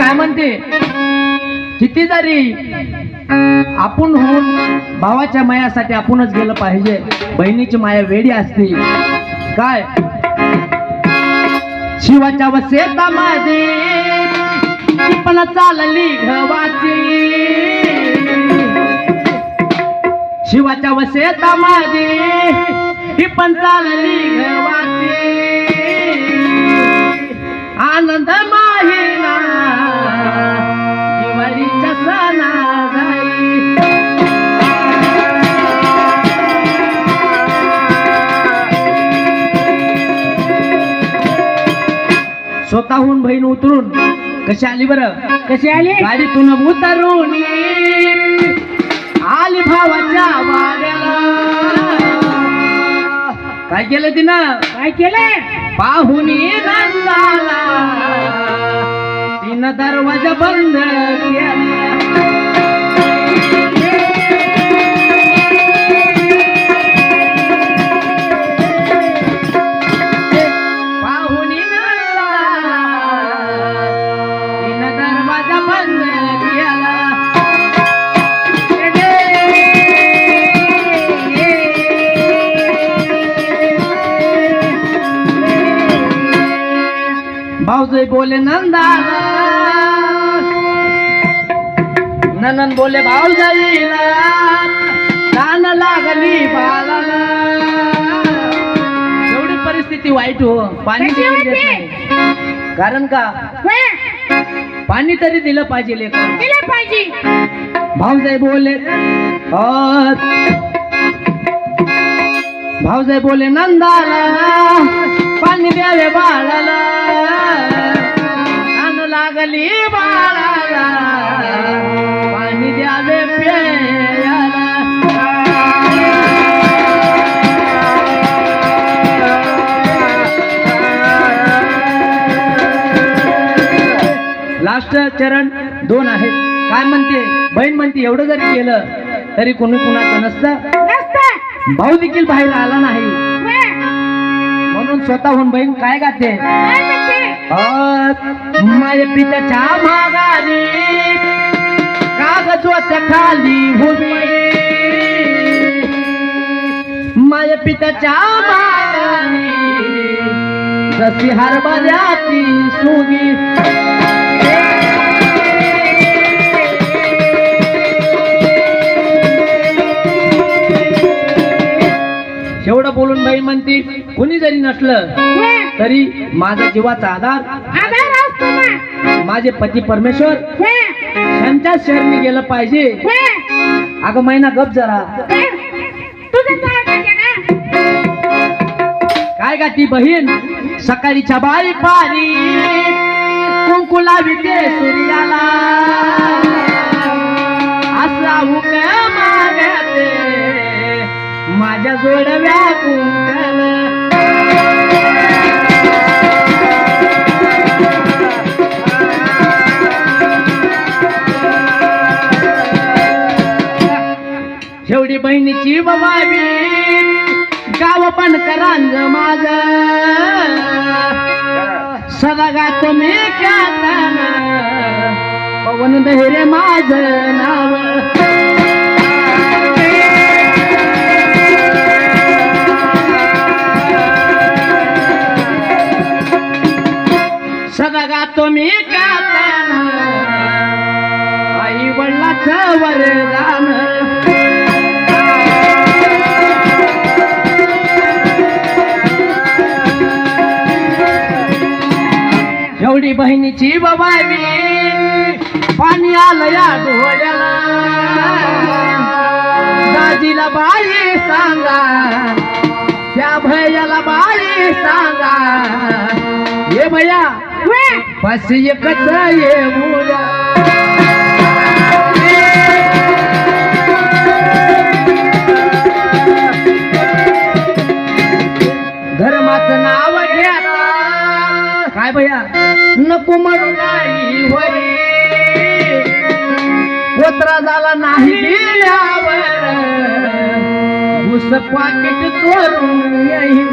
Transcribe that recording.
काय म्हणते? किती जरी आपण होऊन भावाच्या मायासाठी आपणच गेलं पाहिजे. बहिणीची माया वेडी असते. काय? शिवाच्या वसेता माझी पण चालली घवाची शिवाच्या वसेता माझी ही पण चालली घवाची आनंद माहिना स्वतःहून बहीण उतरून कशी आली बरं? कशी आली? गाडीतून उतरून आली भावाच्या वाड्याला काय केलं तिनं? काय केलं? पाहुणी नंदाला भाऊजाई बोले नंदाला ननन बोले भाऊजाईला दान लागली बाळाला. एवढी परिस्थिती वाईट हो. पाणी देत? नाही. कारण का? पाणी तरी दिलं पाहिजे. दिलं पाहिजे. भाऊजाई बोले "अ, भाऊजाई बोले नंदाला. लागली बाळाला. पाणी द्यावे प्यायला. लास्ट चरण दोन आहेत. काय म्हणते? बहीण म्हणते एवढं जरी केलं तरी कोणी कुणाचं नसतं. नसतं. भाऊ देखील बाहेर आला नाही. म्हणून स्वतःहून बहीण काय गाते? काय म्हणते? अ, माझ्या पित्याच्या मागारी कागदोच्या खाली उभी माझ्या पित्याच्या मागारी जशी हरभऱ्याची एवढं बोलून बाई म्हणते कुणी जरी नसलं तरी माझा जीवाचा आधार. माझे पती परमेश्वर त्यांच्या शरणी गेलं पाहिजे. अगं महिना गप जरा. काय? का ती बहीण? सकाळीच्या बाई पारी कुंकू लाविते सूर्याला. असा हुक मागते माझ्या गोडव्या कुंकला शेवटी बहिणीची बाबावी गाव पण करांज माझ सदा गातो मी ख्यातन पवन दहिरे माझ नाव. एवढी बहिणीची बाबावी पाणी आलं या डोळ्याला. दाजीला बाई सांगा त्या भैयाला बाई सांगा ये भैया बस एकच ये मुला. काय भैया? नको म्हणू नाही होई पोत्रा झाला नाही दिल्यावर. घुस पाकिट चोरून येईल